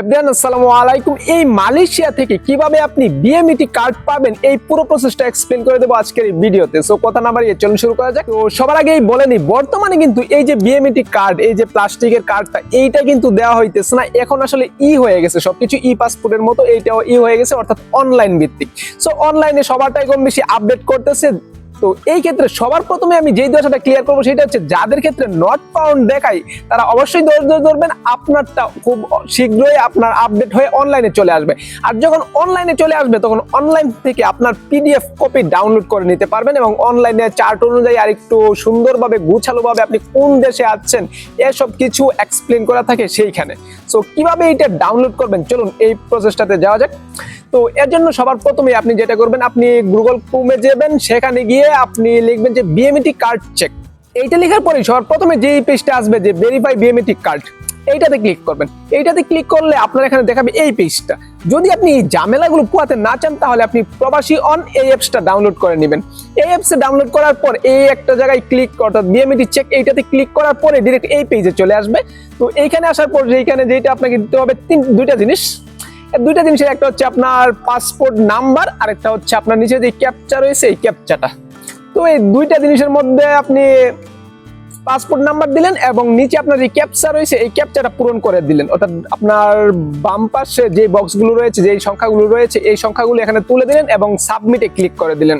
Everyone, আসসালামু আলাইকুম। এই মালয়েশিয়া থেকে কীভাবে আপনি বিএমইটি কার্ড পাবেন, এই পুরো প্রসেসটা এক্সপ্লেন করে দেবো আজকের এই ভিডিওতে। সো কথা না বাড়িয়ে চলুন শুরু করা যাক। তো, সবার আগেই বলে নিই, বর্তমানে কিন্তু এই যে বিএমইটি কার্ড এই যে প্লাস্টিকের কার্ডটা এইটা কিন্তু দেওয়া হইতেছে না। এখন আসলে ই হয়ে গেছে, সবকিছু ই পাসপোর্টের মতো, এইটাও ই হয়ে গেছে, অর্থাৎ অনলাইন ভিত্তিক। সো অনলাইনে সবারটাই কম বেশি আপডেট করতেছে। তো এই ক্ষেত্রে সবার প্রথমে আমি যেই দশাটা ক্লিয়ার করব সেটা হচ্ছে যাদের ক্ষেত্রে নট পাউন্ড দেখাই, তারা অবশ্যই ধৈর্য ধরবেন, আপনারটা খুব শীঘ্রই আপনার আপডেট হয়ে অনলাইনে চলে আসবে। আর যখন অনলাইনে চলে আসবে, তখন অনলাইন থেকে আপনার পিডিএফ কপি ডাউনলোড করে নিতে পারবেন এবং অনলাইনে চার্ট অনুযায়ী আর একটু সুন্দরভাবে, গুছালোভাবে আপনি কোন দেশে আছেন, এসব কিছু এক্সপ্লেন করা থাকে সেইখানে। সো কীভাবে এটা ডাউনলোড করবেন? চলুন এই প্রসেসটাতে যাওয়া যাক। তো এর জন্য সবার প্রথমে আপনি যেটা করবেন, আপনি গুগল ক্রোমে যাবেন, সেখানে গিয়ে আপনি লিখবেন যে বিএমইটি কার্ড চেক এইটা লেখার পরে সবার প্রথমে যে পেজটা আসবে যে ভেরিফাই বিএমইটি কার্ড এইটাতে ক্লিক করবেন। এইটাতে ক্লিক করলে আপনার এখানে দেখাবে এই পেজটা যদি আপনি এই ঝামেলাগুলো পোয়াতে না চান, তাহলে আপনি প্রবাসী অন এই অ্যাপসটা ডাউনলোড করে নেবেন। এই অ্যাপসে ডাউনলোড করার পর এই একটা জায়গায় ক্লিক অর্থাৎ বিএমইটি চেক এইটাতে ক্লিক করার পরে ডিরেক্ট এই পেজে চলে আসবে। তো এইখানে আসার পর এইখানে যেটা আপনাকে দিতে হবে, তিন, দুইটা জিনিস। দুইটা জিনিসের একটা হচ্ছে আপনার পাসপোর্ট নাম্বার আর একটা হচ্ছে আপনার নিচে যে ক্যাপচা রয়েছে, এই ক্যাপচাটা তো এই দুইটা জিনিসের মধ্যে আপনি পাসপোর্ট নাম্বার দিলেন এবং নিচে আপনার যে ক্যাপচা রয়েছে, এই ক্যাপচাটা পূরণ করে দিলেন। অর্থাৎ আপনার বাম পাশে যে বক্সগুলো রয়েছে, যে সংখ্যাগুলো রয়েছে, এই সংখ্যাগুলো এখানে তুলে দিলেন এবং সাবমিটে ক্লিক করে দিলেন।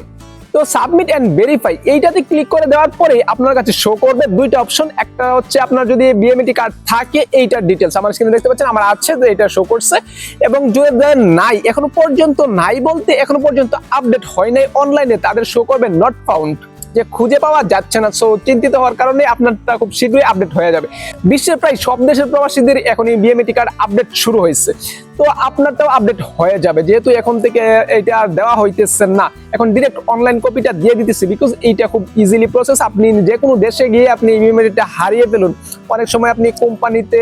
তো সাবমিট অ্যান্ড ভেরিফাই এইটাতে ক্লিক করে দেওয়ার পরে আপনার কাছে শো করবে দুইটা অপশন একটা হচ্ছে আপনার যদি বিএমএটি কার্ড থাকে, এইটার ডিটেলস আমার স্ক্রিনে দেখতে পাচ্ছেন, আমার আছে যে এটা শো করছে। এবং যদি যাদের নাই, এখনও পর্যন্ত নাই বলতে এখনও পর্যন্ত আপডেট হয় নাই অনলাইনে তাদের শো করবে নট ফাউন্ড যে খুঁজে পাওয়া যাচ্ছে না। সো চিন্তিত হওয়ার কারণে আপনারটা খুব শীঘ্রই আপডেট হয়ে যাবে। বিশ্বের প্রায় সব দেশের প্রবাসীদের এখন এই বিএমইটি কার্ড আপডেট শুরু হয়েছে। তো আপনারটাও আপডেট হয়ে যাবে। যেহেতু এখন থেকে এটা আর দেওয়া হইতেছে না। এখন ডিরেক্ট অনলাইন কপিটা দিয়ে দিতেছে বিকজ এইটা খুব ইজিলি প্রসেস আপনি যে কোনো দেশে গিয়ে আপনি বিএমইটিটা হারিয়ে ফেলুন। অনেক সময় আপনি কোম্পানিতে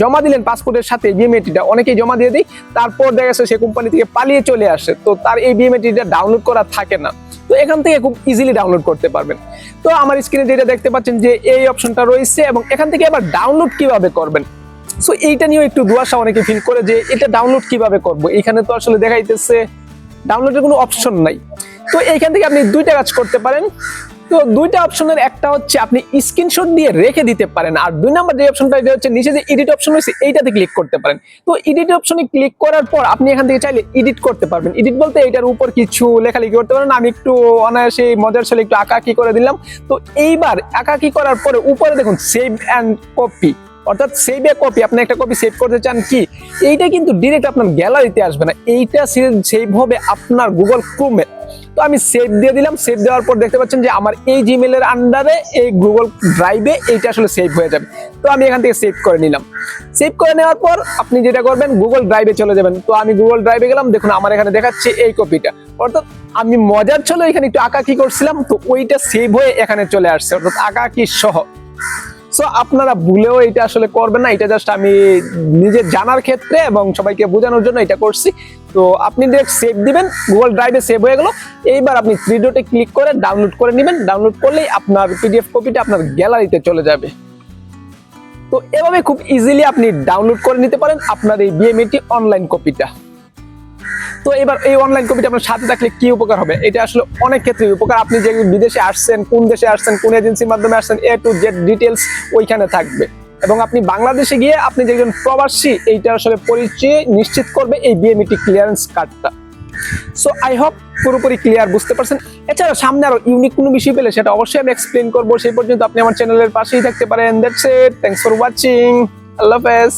জমা দিলেন পাসপোর্টের সাথে বিএমএটিটা অনেকেই জমা দিয়ে দিই তারপর দেখা যাচ্ছে সে কোম্পানি থেকে পালিয়ে চলে আসে। তো তার এই বিএমএটিটা ডাউনলোড করা থাকে না। তো এখান থেকে খুব ইজিলি ডাউনলোড করতে পারবেন। তো আমার স্ক্রিনে যেটা দেখতে পাচ্ছেন যে এই অপশনটা রয়েছে এবং এখান থেকে আবার ডাউনলোড কীভাবে করবেন? সো এইটা নিয়েও একটু দুয়াশা অনেকে ফিল করে যে এটা ডাউনলোড কীভাবে করব? এখানে তো আসলে দেখাইতেছে ডাউনলোডের কোনো অপশন নাই। তো এইখান থেকে আপনি দুইটা কাজ করতে পারেন। তো দুইটা অপশনের একটা হচ্ছে আপনি স্ক্রিনশট দিয়ে রেখে দিতে পারেন, আর দুই নাম্বার যে অপশনটা এটা হচ্ছে নিচে যে এডিট অপশন রয়েছে এইটাতে ক্লিক করতে পারেন। তো এডিট অপশনে ক্লিক করার পর আপনি এখান থেকে চাইলে এডিট করতে পারবেন। এডিট বলতে এটার উপর কিছু লেখালেখি করতে পারেন। আমি একটু অনায়াসে মজার ছেলে একটু আঁকাকি করে দিলাম। তো এইবার আঁকাকি করার পরে উপরে দেখুন সেভ অ্যান্ড কপি অর্থাৎ সেভ এ কপি আপনি একটা কপি সেভ করতে চান কি? এইটা কিন্তু ডিরেক্ট আপনার গ্যালারিতে আসবে না। এইটা সেভ হবে আপনার গুগল ক্রোমে তো আমি সেভ দিয়ে দিলাম। সেভ দেওয়ার পর দেখতে পাচ্ছেন যে আমার এই জিমেলের আন্ডারে এই গুগল ড্রাইভে এইটা আসলে সেভ হয়ে যাবে। তো আমি এখান থেকে সেভ করে নিলাম। সেভ করে নেওয়ার পর আপনি যেটা করবেন গুগল ড্রাইভে চলে যাবেন। তো আমি গুগল ড্রাইভে গেলাম। দেখুন, আমার এখানে দেখাচ্ছে এই কপিটা অর্থাৎ আমি মজার ছিল এখানে একটু আঁকা কি করছিলাম। তো ওইটা সেভ হয়ে এখানে চলে আসছে। অর্থাৎ আঁকা কি সহ। সো আপনারা ভুলেও এটা আসলে করবেন না, এটা জাস্ট আমি নিজে জানার ক্ষেত্রে এবং সবাইকে বোঝানোর জন্য এটা করছি। তো আপনি ডিরেক্ট সেভ দিবেন গুগল ড্রাইভে সেভ হয়ে গেল। এইবার আপনি থ্রি ক্লিক করে ডাউনলোড করে নেবেন। ডাউনলোড করলেই আপনার পিডিএফ কপিটা আপনার গ্যালারিতে চলে যাবে। তো এভাবে খুব ইজিলি আপনি ডাউনলোড করে নিতে পারেন আপনার এই বিএমএটি অনলাইন কপিটা তো এবার এই অনলাইন কপিটা আপনার সাথে থাকলে কি উপকার হবে? এটা আসলে অনেক ক্ষেত্রে উপকার। আপনি যে বিদেশে আসছেন, কোন দেশে আসছেন, কোন এজেন্সির মাধ্যমে আসছেন এ টু জেড ডিটেলস ওইখানে থাকবে। এবং আপনি বাংলাদেশে গিয়ে আপনি যে একজন প্রবাসী, এইটা আসলে পরিচয় নিশ্চিত করবে এই বিএমইটি ক্লিয়ারেন্স কার্ডটা সো আই হোপ পুরোপুরি ক্লিয়ার বুঝতে পারছেন? এছাড়া সামনে আরও ইউনিক কোনো বিষয় পেলে সেটা অবশ্যই আমি এক্সপ্লেন করব। সেই পর্যন্ত আপনি আমার চ্যানেলের পাশেই থাকতে পারেন। That's it thanks for watching আল্লাহ হাফেজ